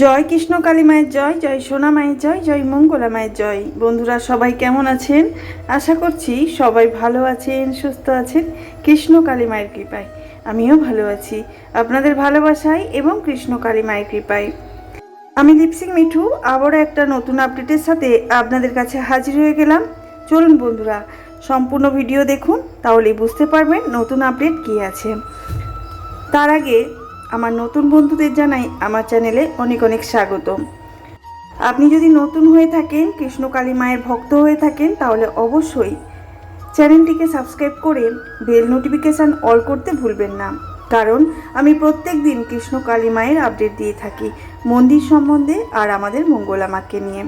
জয় কৃষ্ণ কালী মায়ের জয় জয় সোনা মায়ের জয় জয় মঙ্গলা মায়ের জয়। বন্ধুরা, সবাই কেমন আছেন? আশা করছি সবাই ভালো আছেন, সুস্থ আছেন। কৃষ্ণ কালী মায়ের কৃপায় আমিও ভালো আছি। আপনাদের ভালোবাসায় এবং কৃষ্ণ কালী মায়ের কৃপায়। আমি লিপসিং মিঠু, আবারও একটা নতুন আপডেটের সাথে আপনাদের কাছে হাজির হয়ে গেলাম। চলুন বন্ধুরা, সম্পূর্ণ ভিডিও দেখুন, তাহলেই বুঝতে পারবেন নতুন আপডেট কী আছে। তার আগে আমার নতুন বন্ধুদের জানাই আমার চ্যানেলে অনেক অনেক স্বাগতম আপনি যদি নতুন হয়ে থাকেন, কৃষ্ণকালী মায়ের ভক্ত হয়ে থাকেন, তাহলে অবশ্যই চ্যানেলটিকে সাবস্ক্রাইব করে বেল নোটিফিকেশান অল করতে ভুলবেন না। কারণ আমি প্রত্যেক দিন কৃষ্ণকালী মায়ের আপডেট দিয়ে থাকি মন্দির সম্বন্ধে আর আমাদের মঙ্গলা মাকে নিয়ে।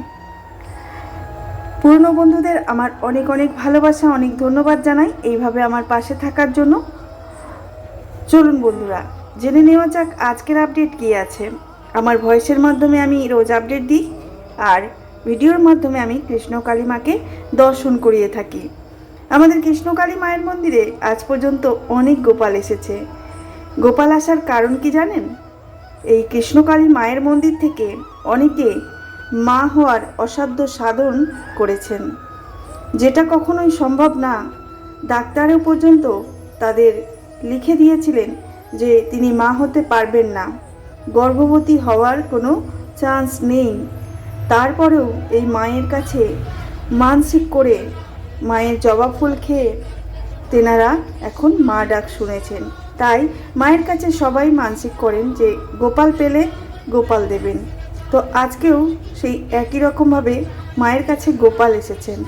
পুরনো বন্ধুদের আমার অনেক অনেক ভালোবাসা, অনেক ধন্যবাদ জানাই। এইভাবে আমার পাশে থাকার জন্য। চলুন বন্ধুরা জেনে নেওয়া যাক আজকের আপডেট কী আছে। আমার ভয়েসের মাধ্যমে আমি রোজ আপডেট দিই আর ভিডিওর মাধ্যমে আমি কৃষ্ণকালী মাকে দর্শন করিয়ে থাকি। আমাদের কৃষ্ণকালী মায়ের মন্দিরে আজ পর্যন্ত অনেক গোপাল এসেছে। গোপাল আসার কারণ কি জানেন? এই কৃষ্ণকালী মায়ের মন্দির থেকে অনেকে মা হওয়ার অসাধ্য সাধন করেছেন। যেটা কখনোই সম্ভব না। ডাক্তারও পর্যন্ত তাদের লিখে দিয়েছিলেন যে তিনি মা হতে পারবেন না। গর্ভবতী হওয়ার কোনো চান্স নেই। তারপরেও এই মায়ের কাছে মানসিক করে মায়ের জবা ফুল খেয়ে তেনারা এখন মা ডাক শুনেছেন। তাই মায়ের কাছে সবাই মানসিক করেন যে গোপাল পেলে গোপাল দেবেন। তো আজকেও সেই একই রকমভাবে মায়ের কাছে গোপাল এসেছেন।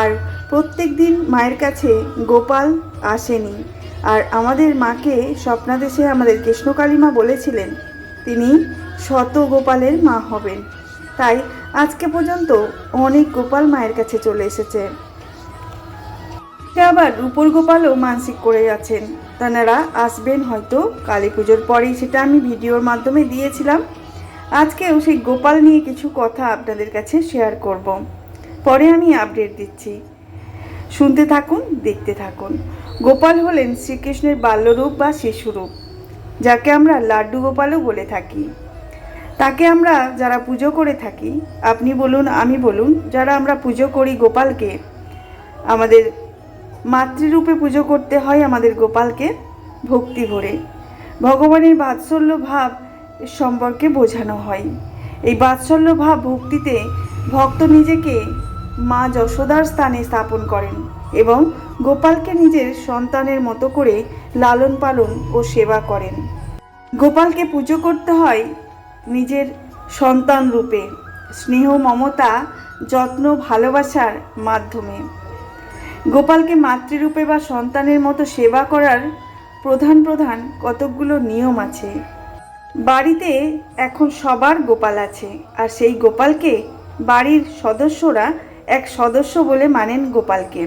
আর প্রত্যেক দিন মায়ের কাছে গোপাল আসেনি। আর আমাদের মাকে স্বপ্নাদেশে আমাদের কৃষ্ণকালী মা বলেছিলেন, তিনি শত গোপালের মা হবেন। তাই আজকে পর্যন্ত অনেক গোপাল মায়ের কাছে চলে এসেছে। আবার রূপর গোপালও মানসিক করে আছেন। তানারা আসবেন হয়তো কালী পুজোর পরেই, সেটা আমি ভিডিওর মাধ্যমে দিয়েছিলাম। আজকেও সেই গোপাল নিয়ে কিছু কথা আপনাদের কাছে শেয়ার করব। পরে আমি আপডেট দিচ্ছি। শুনতে থাকুন, দেখতে থাকুন। গোপাল হলেন শ্রীকৃষ্ণের বাল্যরূপ বা শিশুরূপ, যাকে আমরা লাড্ডু গোপালও বলে থাকি। তাকে আমরা যারা পুজো করে থাকি, আপনি বলুন, আমি বলুন, যারা আমরা পুজো করি গোপালকে, আমাদের মাতৃরূপে পুজো করতে হয় আমাদের গোপালকে ভক্তি ভরে। ভগবানের বাৎসল্য ভাব সম্পর্কে বোঝানো হয়। এই বাৎসল্য ভাব ভক্তিতে ভক্ত নিজেকে মা যশোদার স্থানে স্থাপন করেন। এবং গোপালকে নিজের সন্তানের মতো করে লালন পালন ও সেবা করেন। গোপালকে পুজো করতে হয় নিজের সন্তান রূপে। স্নেহ, মমতা, যত্ন, ভালোবাসার মাধ্যমে। গোপালকে মাতৃরূপে বা সন্তানের মতো সেবা করার প্রধান প্রধান কতকগুলো নিয়ম আছে। বাড়িতে এখন সবার গোপাল আছে আর সেই গোপালকে বাড়ির সদস্যরা এক সদস্য বলে মানেন গোপালকে।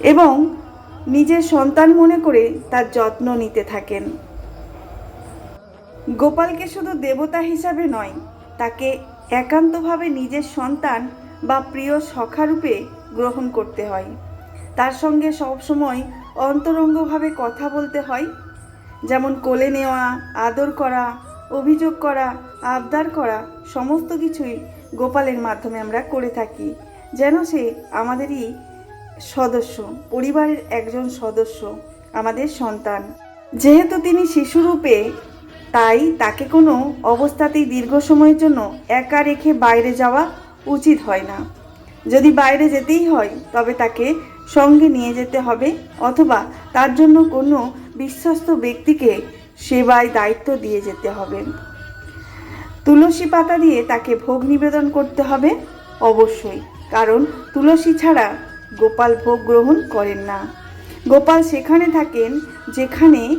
এবং নিজের সন্তান মনে করে তার যত্ন নিতে থাকেন। গোপালকে শুধু দেবতা হিসাবে নয়, তাকে একান্তভাবে নিজের সন্তান বা প্রিয় সখারূপে গ্রহণ করতে হয়। তার সঙ্গে সবসময় অন্তরঙ্গভাবে কথা বলতে হয়, যেমন কোলে নেওয়া, আদর করা, অভিযোগ করা, আবদার করা, সমস্ত কিছুই গোপালের মাধ্যমে আমরা করে থাকি, যেন সে আমাদেরই সদস্য, পরিবারের একজন সদস্য, আমাদের সন্তান। যেহেতু তিনি শিশুরূপে, তাই তাকে কোনো অবস্থাতেই দীর্ঘ সময়ের জন্য একা রেখে বাইরে যাওয়া উচিত হয় না। যদি বাইরে যেতেই হয়, তবে তাকে সঙ্গে নিয়ে যেতে হবে অথবা তার জন্য কোনো বিশ্বস্ত ব্যক্তিকে সেবায় দায়িত্ব দিয়ে যেতে হবে। তুলসী পাতা দিয়ে তাকে ভোগ নিবেদন করতে হবে অবশ্যই, কারণ তুলসী ছাড়া গোপাল ভোগ গ্রহণ করেন না। গোপাল সেখানে থাকেন যেখানে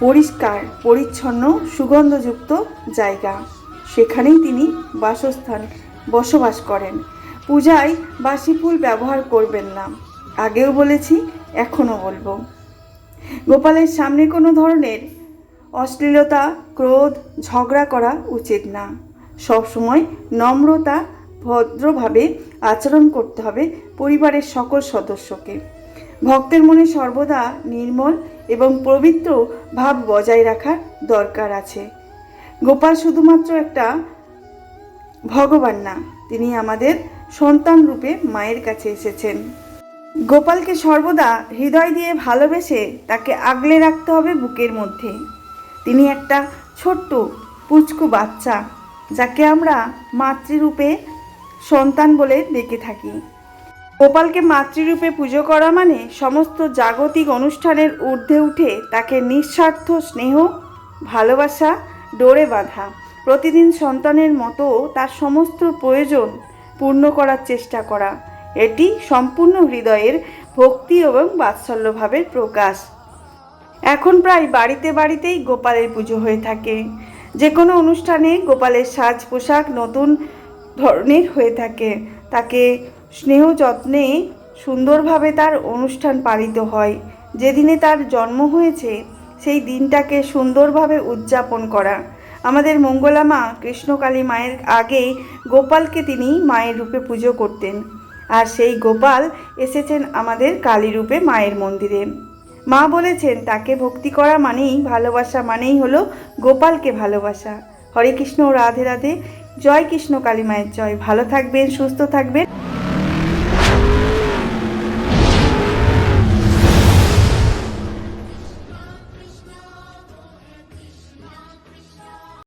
পরিষ্কার, পরিচ্ছন্ন, সুগন্ধযুক্ত জায়গা। সেখানেই তিনি বাসস্থান বসবাস করেন। পূজায় বাসি ফুল ব্যবহার করবেন না। আগেও বলেছি, এখনও বলব। গোপালের সামনে কোনো ধরনের অশ্লীলতা, ক্রোধ, ঝগড়া করা উচিত না। সবসময় নম্রতা ভদ্রভাবে আচরণ করতে হবে পরিবারের সকল সদস্যকে। ভক্তের মনে সর্বদা নির্মল এবং পবিত্র ভাব বজায় রাখার দরকার আছে। গোপাল শুধুমাত্র একটা ভগবান না, তিনি আমাদের সন্তান রূপে মায়ের কাছে এসেছেন। গোপালকে সর্বদা হৃদয় দিয়ে ভালোবেসে তাকে আগলে রাখতে হবে বুকের মধ্যে। তিনি একটা ছোট্ট পুচকু বাচ্চা, যাকে আমরা মাতৃরূপে সন্তান বলে ডেকে থাকি। গোপালকে মাতৃরূপে পুজো করা মানে সমস্ত জাগতিক অনুষ্ঠানের ঊর্ধ্বে উঠে তাকে নিঃস্বার্থ স্নেহ, ভালোবাসা, ডোরে বাঁধা, প্রতিদিন সন্তানের মতো তার সমস্ত প্রয়োজন পূর্ণ করার চেষ্টা করা। এটি সম্পূর্ণ হৃদয়ের ভক্তি এবং বাৎসল্যভাবের প্রকাশ। এখন প্রায় বাড়িতে বাড়িতেই গোপালের পুজো হয়ে থাকে। যে কোনো অনুষ্ঠানে গোপালের সাজ পোশাক, নতুন ধরনের হয়ে থাকে। তাকে স্নেহ যত্নে সুন্দরভাবে তার অনুষ্ঠান পালিত হয়। যেদিনে তার জন্ম হয়েছে, সেই দিনটাকে সুন্দরভাবে উদযাপন করা। আমাদের মঙ্গলা মা কৃষ্ণকালী মায়ের আগে গোপালকে তিনি মায়ের রূপে পুজো করতেন। আর সেই গোপাল এসেছেন আমাদের কালী রূপে মায়ের মন্দিরে। মা বলেছেন, তাকে ভক্তি করা মানেই ভালোবাসা, মানেই হলো গোপালকে ভালোবাসা। হরে কৃষ্ণ, রাধে রাধে। জয় কৃষ্ণ কালী মায়ের জয়। ভালো থাকবেন সুস্থ থাকবেন।